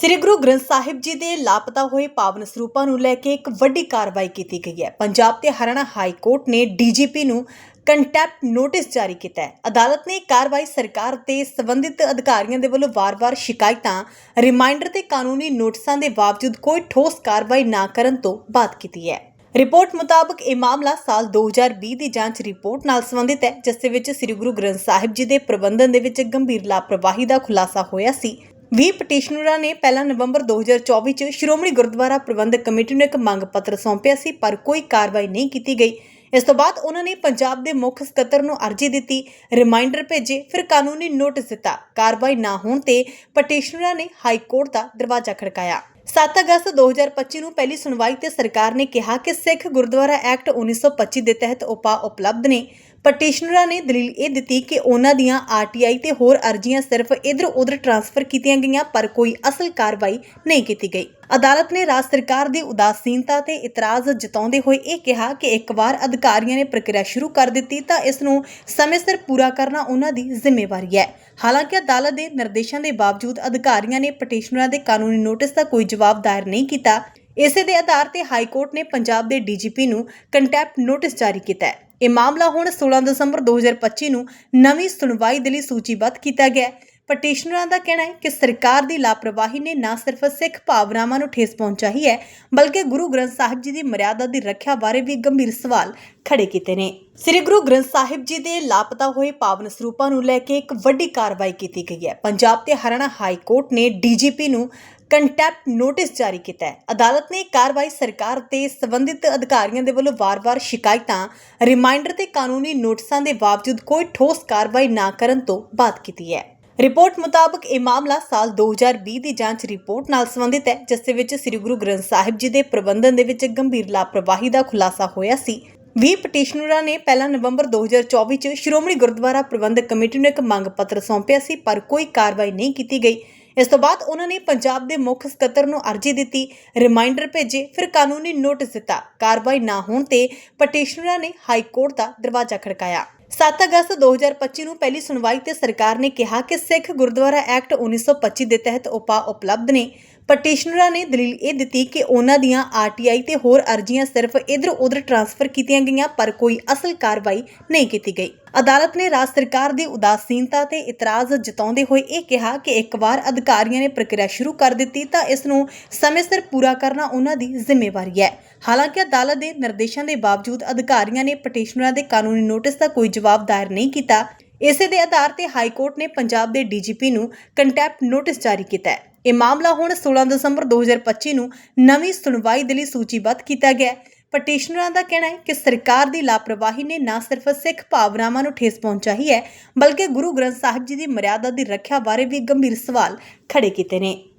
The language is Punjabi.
ਸ੍ਰੀ ਗੁਰੂ ਗ੍ਰੰਥ ਸਾਹਿਬ ਜੀ ਦੇ ਲਾਪਤਾ ਹੋਏ ਪਾਵਨ ਸਰੂਪਾਂ ਨੂੰ ਲੈ ਕੇ ਇੱਕ ਵੱਡੀ ਕਾਰਵਾਈ ਕੀਤੀ ਗਈ ਹੈ। ਪੰਜਾਬ ਤੇ ਹਰਿਆਣਾ ਹਾਈ ਕੋਰਟ ਨੇ ਡੀਜੀਪੀ ਨੂੰ ਕੰਟੈਪਟ ਨੋਟਿਸ ਜਾਰੀ ਕੀਤਾ ਹੈ। ਅਦਾਲਤ ਨੇ ਕਾਰਵਾਈ ਸਰਕਾਰ ਤੇ ਸੰਬੰਧਿਤ ਅਧਿਕਾਰੀਆਂ ਦੇ ਵੱਲੋਂ ਵਾਰ-ਵਾਰ ਸ਼ਿਕਾਇਤਾਂ ਰਿਮਾਈਂਡਰ ਤੇ ਕਾਨੂੰਨੀ ਨੋਟਿਸਾਂ ਦੇ ਬਾਵਜੂਦ ਕੋਈ ਠੋਸ ਕਾਰਵਾਈ ਨਾ ਕਰਨ ਤੋਂ ਬਾਅਦ ਕੀਤੀ ਹੈ। ਰਿਪੋਰਟ ਮੁਤਾਬਕ ਇਹ ਮਾਮਲਾ ਸਾਲ 2020 ਦੀ ਜਾਂਚ ਰਿਪੋਰਟ ਨਾਲ ਸੰਬੰਧਿਤ ਹੈ, ਜਿਸ ਦੇ ਵਿੱਚ ਸ੍ਰੀ ਗੁਰੂ ਗ੍ਰੰਥ ਸਾਹਿਬ ਜੀ ਦੇ ਪ੍ਰਬੰਧਨ ਦੇ ਵਿੱਚ ਗੰਭੀਰ ਲਾਪਰਵਾਹੀ ਦਾ ਖੁਲਾਸਾ ਹੋਇਆ ਸੀ। 20 ਪਟੀਸ਼ਨਰਾਂ ਨੇ ਪਹਿਲਾ ਨਵੰਬਰ 2024 ਚ ਸ਼੍ਰੋਮਣੀ ਗੁਰਦੁਆਰਾ ਪ੍ਰਬੰਧਕ ਕਮੇਟੀ ਨੂੰ ਇੱਕ ਮੰਗ ਪੱਤਰ ਸੌਂਪਿਆ ਸੀ, ਪਰ ਕੋਈ ਕਾਰਵਾਈ ਨਹੀਂ ਕੀਤੀ ਗਈ। ਇਸ ਤੋਂ ਬਾਅਦ ਉਹਨਾਂ ਨੇ ਪੰਜਾਬ ਦੇ ਮੁੱਖ ਸਕੱਤਰ ਨੂੰ ਅਰਜ਼ੀ ਦਿੱਤੀ, ਰਿਮਾਈਂਡਰ ਭੇਜੇ, ਫਿਰ ਕਾਨੂੰਨੀ ਨੋਟਿਸ ਦਿੱਤਾ। ਕਾਰਵਾਈ ਨਾ ਹੋਣ ਤੇ ਪਟੀਸ਼ਨਰਾਂ ਨੇ ਹਾਈ ਕੋਰਟ ਦਾ ਦਰਵਾਜ਼ਾ ਖੜਕਾਇਆ। 7 ਅਗਸਤ 2025 ਨੂੰ ਪਹਿਲੀ ਸੁਣਵਾਈ ਤੇ ਸਰਕਾਰ ਨੇ ਕਿਹਾ ਕਿ ਸਿੱਖ ਗੁਰਦੁਆਰਾ ਐਕਟ 1925 ਦੇ ਤਹਿਤ ਉਪਾਅ ਉਪਲਬਧ ਨੇ। ਪਟੀਸ਼ਨਰਾਂ ਨੇ ਦਲੀਲ ਇਹ ਦਿੱਤੀ ਕਿ ਉਹਨਾਂ ਦੀਆਂ ਆਰਟੀਆਈ ਤੇ ਹੋਰ ਅਰਜ਼ੀਆਂ ਸਿਰਫ ਇਧਰ-ਉਧਰ ਟਰਾਂਸਫਰ ਕੀਤੀਆਂ ਗਈਆਂ, ਪਰ ਕੋਈ ਅਸਲ ਕਾਰਵਾਈ ਨਹੀਂ ਕੀਤੀ ਗਈ। ਅਦਾਲਤ ਨੇ ਰਾਜ ਸਰਕਾਰ ਦੀ ਉਦਾਸੀਨਤਾ ਤੇ ਇਤਰਾਜ਼ ਜਤਾਉਂਦੇ ਹੋਏ ਇਹ ਕਿਹਾ ਕਿ ਇੱਕ ਵਾਰ ਅਧਿਕਾਰੀਆਂ ਨੇ ਪ੍ਰਕਿਰਿਆ ਸ਼ੁਰੂ ਕਰ ਦਿੱਤੀ ਤਾਂ ਇਸ ਨੂੰ ਸਮੇਂ ਸਿਰ ਪੂਰਾ ਕਰਨਾ ਉਹਨਾਂ ਦੀ ਜ਼ਿੰਮੇਵਾਰੀ ਹੈ। ਹਾਲਾਂਕਿ ਅਦਾਲਤ ਦੇ ਨਿਰਦੇਸ਼ਾਂ ਦੇ ਬਾਵਜੂਦ ਅਧਿਕਾਰੀਆਂ ਨੇ ਪਟੀਸ਼ਨਰਾਂ ਦੇ ਕਾਨੂੰਨੀ ਨੋਟਿਸ ਦਾ ਕੋਈ ਜਵਾਬ ਦਾਇਰ ਨਹੀਂ ਕੀਤਾ ਇਸੇ ਦੇ ਆਧਾਰ ਤੇ ਹਾਈ ਕੋਰਟ ਨੇ ਪੰਜਾਬ ਦੇ ਡੀਜੀਪੀ ਨੂੰ ਕੰਟੈਪਟ ਨੋਟਿਸ ਜਾਰੀ ਕੀਤਾ ਹੈ। ਇਹ ਮਾਮਲਾ ਹੁਣ 16 ਦਸੰਬਰ 2025 ਨੂੰ ਨਵੀਂ ਸੁਣਵਾਈ ਦੇ ਲਈ ਸੂਚੀਬੱਧ ਕੀਤਾ ਗਿਆ ਹੈ। ਪਟੀਸ਼ਨਰਾਂ ਦਾ ਕਹਿਣਾ ਹੈ ਕਿ ਸਰਕਾਰ ਦੀ ਲਾਪਰਵਾਹੀ ਨੇ ਨਾ ਸਿਰਫ ਸਿੱਖ ਭਾਵਨਾਵਾਂ ਨੂੰ ਠੇਸ ਪਹੁੰਚਾਈ ਹੈ, ਬਲਕਿ ਗੁਰੂ ਗ੍ਰੰਥ ਸਾਹਿਬ ਜੀ ਦੀ ਮਰਿਆਦਾ ਦੀ ਰੱਖਿਆ ਬਾਰੇ ਵੀ ਗੰਭੀਰ ਸਵਾਲ ਖੜੇ ਕੀਤੇ ਨੇ। ਸ੍ਰੀ ਗੁਰੂ ਗ੍ਰੰਥ ਸਾਹਿਬ ਜੀ ਦੇ ਲਾਪਤਾ ਹੋਏ ਪਾਵਨ ਸਰੂਪਾਂ ਨੂੰ ਲੈ ਕੇ ਇੱਕ ਵੱਡੀ ਕਾਰਵਾਈ ਕੀਤੀ ਗਈ ਹੈ। ਪੰਜਾਬ ਤੇ ਹਰਿਆਣਾ ਹਾਈ ਕੋਰਟ ਨੇ ਡੀਜੀਪੀ ਨੂੰ ਕੰਟੈਪਟ ਨੋਟਿਸ ਜਾਰੀ ਕੀਤਾ ਹੈ। ਅਦਾਲਤ ਨੇ ਕਾਰਵਾਈ ਸਰਕਾਰ ਤੇ ਸੰਬੰਧਿਤ ਅਧਿਕਾਰੀਆਂ ਦੇ ਵੱਲੋਂ ਵਾਰ-ਵਾਰ ਸ਼ਿਕਾਇਤਾਂ ਰਿਮਾਈਂਡਰ ਤੇ ਕਾਨੂੰਨੀ ਨੋਟਿਸਾਂ ਦੇ ਬਾਵਜੂਦ ਕੋਈ ਠੋਸ ਕਾਰਵਾਈ ਨਾ ਕਰਨ ਤੋਂ ਬਾਅਦ ਕੀਤੀ ਹੈ। ਰਿਪੋਰਟ ਮੁਤਾਬਕ ਇਹ ਮਾਮਲਾ ਸਾਲ 2020 ਦੀ ਜਾਂਚ ਰਿਪੋਰਟ ਨਾਲ ਸੰਬੰਧਿਤ ਹੈ, ਜਿਸ ਦੇ ਵਿੱਚ ਸ੍ਰੀ ਗੁਰੂ ਗ੍ਰੰਥ ਸਾਹਿਬ ਜੀ ਦੇ ਪ੍ਰਬੰਧਨ ਦੇ ਵਿੱਚ ਗੰਭੀਰ ਲਾਪਰਵਾਹੀ ਦਾ ਖੁਲਾਸਾ ਹੋਇਆ ਸੀ। 20 ਪਟੀਸ਼ਨਰਾਂ ਨੇ ਪਹਿਲਾ ਨਵੰਬਰ 2024 ਚ ਸ਼੍ਰੋਮਣੀ ਗੁਰਦੁਆਰਾ ਪ੍ਰਬੰਧਕ ਕਮੇਟੀ ਨੂੰ ਇੱਕ ਮੰਗ ਪੱਤਰ ਸੌਂਪਿਆ ਸੀ, ਪਰ ਕੋਈ ਕਾਰਵਾਈ ਨਹੀਂ ਕੀਤੀ ਗਈ। ਇਸ ਤੋਂ ਬਾਅਦ ਉਹਨਾਂ ਨੇ ਪੰਜਾਬ ਦੇ ਮੁੱਖ ਸਕੱਤਰ ਨੂੰ ਅਰਜ਼ੀ ਦਿੱਤੀ ਰਿਮਾਈਂਡਰ ਭੇਜੇ, ਫਿਰ ਕਾਨੂੰਨੀ ਨੋਟਿਸ ਦਿੱਤਾ। ਕਾਰਵਾਈ ਨਾ ਹੋਣ ਤੇ ਪਟੀਸ਼ਨਰਾਂ ਨੇ ਹਾਈ ਕੋਰਟ ਦਾ ਦਰਵਾਜ਼ਾ ਖੜਕਾਇਆ। 7 ਅਗਸਤ 2025 ਨੂੰ ਪਹਿਲੀ ਸੁਣਵਾਈ ਤੇ ਸਰਕਾਰ ਨੇ ਕਿਹਾ ਕਿ ਸਿੱਖ ਗੁਰਦੁਆਰਾ ਐਕਟ 1925 ਦੇ ਤਹਿਤ ਉਪਾਅ ਉਪਲਬਧ ਨੇ। ਪਟੀਸ਼ਨਰਾਂ ਨੇ ਦਲੀਲ ਇਹ ਦਿੱਤੀ ਕਿ ਉਹਨਾਂ ਦੀਆਂ ਆਰਟੀਆਈ ਤੇ ਹੋਰ ਅਰਜ਼ੀਆਂ ਸਿਰਫ ਇਧਰ-ਉਧਰ ਟਰਾਂਸਫਰ ਕੀਤੀਆਂ ਗਈਆਂ, ਪਰ ਕੋਈ ਅਸਲ ਕਾਰਵਾਈ ਨਹੀਂ ਕੀਤੀ ਗਈ। ਅਦਾਲਤ ਨੇ ਰਾਜ ਸਰਕਾਰ ਦੀ ਉਦਾਸੀਨਤਾ ਤੇ ਇਤਰਾਜ਼ ਜਤਾਉਂਦੇ ਹੋਏ ਇਹ ਕਿਹਾ ਕਿ ਇੱਕ ਵਾਰ ਅਧਿਕਾਰੀਆਂ ਨੇ ਪ੍ਰਕਿਰਿਆ ਸ਼ੁਰੂ ਕਰ ਦਿੱਤੀ ਤਾਂ ਇਸ ਨੂੰ ਸਮੇਂ ਸਿਰ ਪੂਰਾ ਕਰਨਾ ਉਹਨਾਂ ਦੀ ਜ਼ਿੰਮੇਵਾਰੀ ਹੈ। ਹਾਲਾਂਕਿ ਅਦਾਲਤ ਦੇ ਨਿਰਦੇਸ਼ਾਂ ਦੇ ਬਾਵਜੂਦ ਅਧਿਕਾਰੀਆਂ ਨੇ ਪਟੀਸ਼ਨਰਾਂ ਦੇ ਕਾਨੂੰਨੀ ਨੋਟਿਸ ਦਾ ਕੋਈ ਜਵਾਬ ਦਾਇਰ ਨਹੀਂ ਕੀਤਾ। ਇਸੇ ਦੇ ਆਧਾਰ ਤੇ ਹਾਈ ਕੋਰਟ ਨੇ ਪੰਜਾਬ ਦੇ ਡੀਜੀਪੀ ਨੂੰ ਕੰਟੈਪਟ ਨੋਟਿਸ ਜਾਰੀ ਕੀਤਾ ਹੈ। ਇਹ ਮਾਮਲਾ ਹੁਣ 16 ਦਸੰਬਰ 2025 ਨੂੰ ਨਵੀਂ ਸੁਣਵਾਈ ਦੇ ਲਈ ਸੂਚੀਬੱਧ ਕੀਤਾ ਗਿਆ ਹੈ। ਪਟੀਸ਼ਨਰਾਂ ਦਾ ਕਹਿਣਾ ਹੈ ਕਿ ਸਰਕਾਰ ਦੀ ਲਾਪਰਵਾਹੀ ਨੇ ਨਾ ਸਿਰਫ ਸਿੱਖ ਭਾਵਨਾਵਾਂ ਨੂੰ ਠੇਸ ਪਹੁੰਚਾਈ ਹੈ, ਬਲਕਿ ਗੁਰੂ ਗ੍ਰੰਥ ਸਾਹਿਬ ਜੀ ਦੀ ਮਰਿਆਦਾ ਦੀ ਰੱਖਿਆ ਬਾਰੇ ਵੀ ਗੰਭੀਰ ਸਵਾਲ ਖੜੇ ਕੀਤੇ ਨੇ।